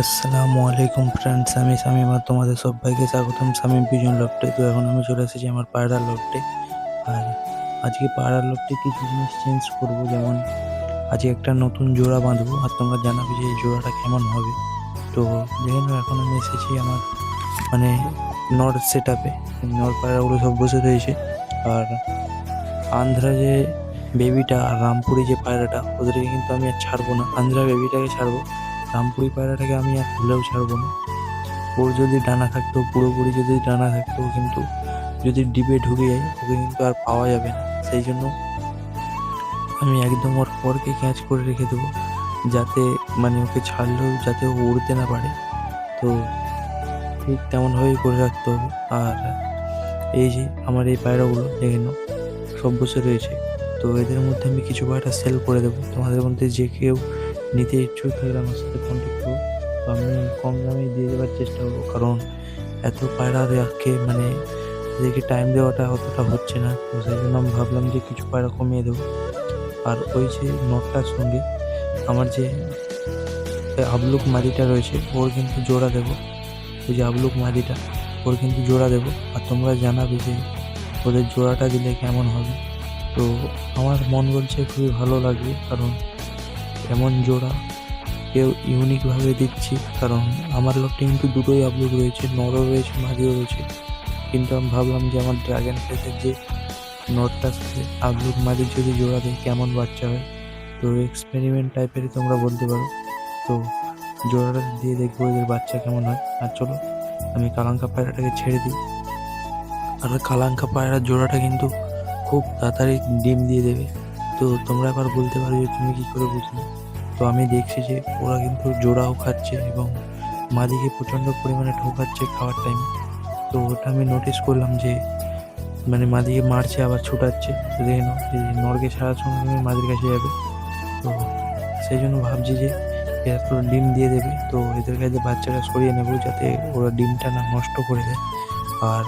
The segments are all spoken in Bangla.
আসসালামু আলাইকুম ফ্রেন্ডস আমি শামিম আর তোমাদের সবাইকে স্বাগতম। শামিম পিজন লফটে। তো এখন আমি চলে এসেছি আমার পায়রার লফটে। আর আজকে পায়রার লফটে কিছু জিনিস চেঞ্জ করব, যেমন আজকে একটা নতুন জোড়া বাঁধবো, আর তোমরা জানাবে যে জোড়াটা কেমন হবে। তো দেখে নাও, এখন আমি এসেছি আমার মানে নর সেট আপে নর পায়রাগুলো সব বসে রয়েছে। আর আন্ধ্রা যে বেবিটা আর রামপুরি যে পায়রাটা, ওদেরকে কিন্তু আমি আর ছাড়বো না। আন্ধ্রা বেবিটাকে ছাড়বো। রামপুরি পায়রাটাকে আমি আর ভুলেও ছাড়বো না। ওর যদি ডানা থাকতো, পুরোপুরি যদি ডানা থাকতো কিন্তু যদি ডিবে ঢুকে যায়, ওকে কিন্তু আর পাওয়া যাবে না। সেই জন্য আমি একদম ওর পরকে ক্যাচ করে রেখে দেবো, যাতে মানে ওকে ছাড়লেও যাতে ও উড়তে না পারে। তো ঠিক তেমনভাবেই করে রাখতে হবে। আর এই যে আমার এই পায়রাগুলো, দেখে নাও, সব বসে রয়েছে। তো এদের মধ্যে আমি কিছু পায়রা সেল করে দেবো। তোমাদের মধ্যে যে কেউ নিতে ইচ্ছুক থাকলে আমার সাথে কন্ট্যাক্ট করো। আমি কম দামে দিয়ে দেওয়ার চেষ্টা করব, কারণ এত পায়রা রাখে মানে এদেরকে টাইম দেওয়াটা অতটা হচ্ছে না। তো সেই জন্য আমি ভাবলাম যে কিছু পায়রা কমিয়ে দেবো। আর ওই যে নটটার সঙ্গে আমার যে আবলুক মাদিটা রয়েছে, ওর কিন্তু জোড়া দেবো। ওই যে আবলুক মাদিটা, ওর কিন্তু জোড়া দেবো। আর তোমরা জানাবে যে ওদের জোড়াটা দিলে কেমন হবে। তো আমার মন বলছে খুবই ভালো লাগবে, কারণ এমন জোড়া কেউ ইউনিকভাবে দিচ্ছি, কারণ আমার লটে কিন্তু দুটোই আপলোড রয়েছে, নরও রয়েছে মাদিও রয়েছে। কিন্তু আমি ভাবলাম যে আমার ড্রাগন ফেসের যে নটটার সাথে আপলোড মাদির যদি জোড়া দেয়, কেমন বাচ্চা হয়? তো এক্সপেরিমেন্ট টাইপেরই তোমরা বলতে পারো। তো জোড়াটা দিয়ে দেখব এদের বাচ্চা কেমন হয়। আর চলো, আমি কালাঙ্কা পায়রাটাকে ছেড়ে দিই। আর কালাঙ্কা পায়রার জোড়াটা কিন্তু খুব তাড়াতাড়ি ডিম দিয়ে দেবে। তো তোমরা এবার বলতে পারো যে তুমি কি করে বুঝলে। তো আমি দেখছি যে ওরা কিন্তু জোড়াও খাচ্ছে এবং মাদিকে প্রচণ্ড পরিমাণে ঠোকাচ্ছে খাওয়ার টাইমে তো ওটা আমি নোটিস করলাম যে মানে মাদিকে মারছে, আবার ছুটাচ্ছে। দেখে নাও, এই নরকে সঙ্গে সঙ্গে মাদির কাছে যাবে। তো সেই জন্য ভাবছি যে এরা তো ডিম দিয়ে দেবে। তো এদের কাছে বাচ্চাটা সরিয়ে নেব যাতে ওরা ডিমটা না নষ্ট করে দেয়। আর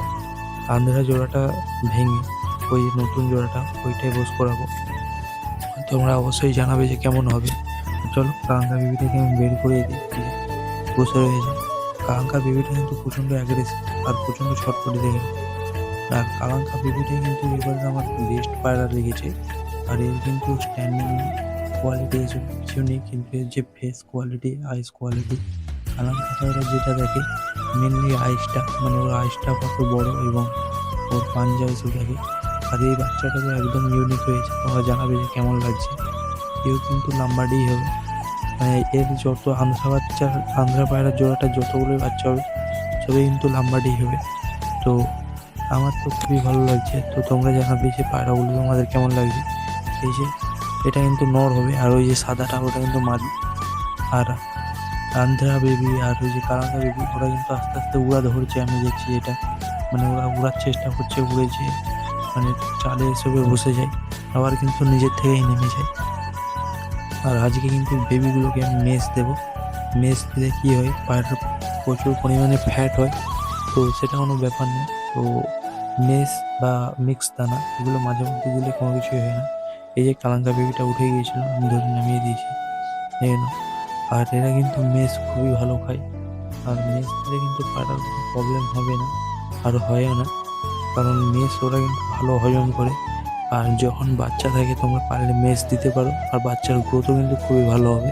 আন্ধ্রা জোড়াটা ভেঙে, ওই নতুন জোড়াটা, ওইটাই বোস করাবো। তোমরা অবশ্যই জানাবে যে কেমন হবে। চলো, কাঙ্কা বেবিটাকে আমি বের করে দিই। বসে রয়েছে কাঙ্কা বেবিটা কিন্তু প্রচণ্ড অ্যাগ্রেসিভ আর প্রচণ্ড ছটপটি দেখে আর কালাঙ্কা বেবিটা কিন্তু এবার আমার বেস্ট পায়রা লেগেছে আর এর কিন্তু স্ট্যান্ডিং কোয়ালিটি এসব কিছু নেই, কিন্তু এর যে ফেস কোয়ালিটি আইস কোয়ালিটি কালাঙ্কা পায়রা যেটা দেখে মেনলি আইসটা মানে ওর আইসটা কত বড় এবং ওর পাঞ্জা এসে দেখে আর এই বাচ্চাটা তো একদম ইউনিক হয়েছে, তোমরা জানাবে যে কেমন লাগছে। এও কিন্তু লাম্বাডি হবে। মানে এর যত আন্ধ্রা বাচ্চা আন্ধ্রা পায়রার জোড়াটা যতগুলো বাচ্চা হবে সবই কিন্তু লাম্বাডি হবে। তো আমার তো খুবই ভালো লাগছে। তো তোমরা জানাবে যে পায়রাগুলো তোমাদের কেমন লাগছে। এই যে, এটা কিন্তু নর হবে, আর ওই যে সাদাটা ওটা কিন্তু মাদি আর আন্ধ্রা বেবি আর ওই যে কালাঙ্কা বেবি ওরা কিন্তু আস্তে আস্তে উড়া ধরছে, আমি দেখছি এটা। মানে ওরা উড়ার চেষ্টা করছে, উড়েছে। মানে চালে এসবে বসে যায়, আবার কিন্তু নিজের থেকেই নেমে যায়। আর আজকে কিন্তু বেবিগুলোকে আমি মেস দেবো। মেস দিলে কী হয়, পায়ের প্রচুর পরিমাণে ফ্যাট হয়, তো সেটা কোনো ব্যাপার নেই তো মেস বা মিক্স দানা, এগুলো মাঝে মধ্যে দিলে কোনো কিছুই হয় না। এই যে কালাঙ্কা বেবিটা উঠে গিয়েছিল, আমি ধরে নামিয়ে দিয়েছি। এই। আর এরা কিন্তু মেস খুবই ভালো খায়। আর মেস দিলে কিন্তু পাড়ার প্রবলেম হবে না, আর হয়ও না। কারণ মেস ওরা কিন্তু ভালো হজম করে। আর যখন বাচ্চা থাকে তোমরা পারলে মেস দিতে পারো। আর বাচ্চার গ্রোথও কিন্তু খুবই ভালো হবে।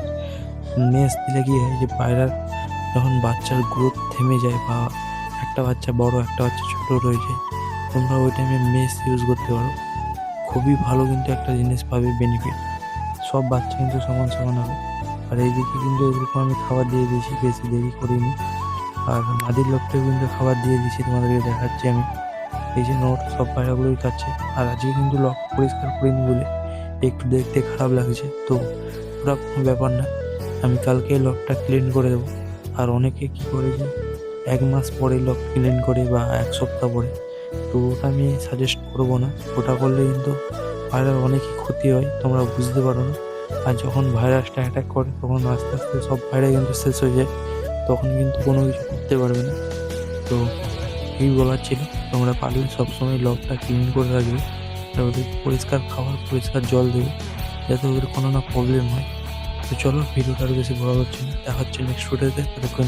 মেস দিলে কি হয় যে পায়রার যখন বাচ্চার গ্রোথ থেমে যায় বা একটা বাচ্চা বড়, একটা বাচ্চা ছোট রয়ে যায়, তোমরা ওই টাইমে মেস ইউজ করতে পারো। খুবই ভালো কিন্তু একটা জিনিস পাবে বেনিফিট সব বাচ্চা কিন্তু সমান সমান হবে। আর এইদিকে কিন্তু এদেরকে আমি খাবার দিয়ে দিয়েছি, বেশি দেরি করিনি। আর মাদির লোকটাও কিন্তু খাবার দিয়ে দিয়েছি তোমাদেরকে দেখাচ্ছি আমি। এই যে নোট সব পায়রাগুলোই খাচ্ছে আর আজকে কিন্তু লক পরিষ্কার করিনি বলে একটু দেখতে খারাপ লাগছে। তো ওটা কোনো ব্যাপার না। আমি কালকে লকটা ক্লিন করে দেবো। আর অনেকে কী করে যে এক মাস পরে লক ক্লিন করে বা এক সপ্তাহ পরে। তো ওটা আমি সাজেস্ট করব না। ওটা করলে কিন্তু পায়রার অনেকই ক্ষতি হয়, তোমরা বুঝতে পারো না। আর যখন ভাইরাসটা অ্যাটাক করে, তখন আস্তে আস্তে সব পায়রা কিন্তু শেষ হয়ে যায়। তখন কিন্তু কোনো কিছু করতে পারবে না। তো এই বলার ছিল। তোমরা পালিয়ে সবসময় লকটা ক্লিন করে রাখবে। ওদের পরিষ্কার খাবার, পরিষ্কার জল দেবে। যাতে ওদের কোনো না প্রবলেম হয়। তো চলো, ভিডিওটা আরও বেশি বড় হচ্ছে না। দেখা হচ্ছে নেক্সট ভিডিওতে ততক্ষণ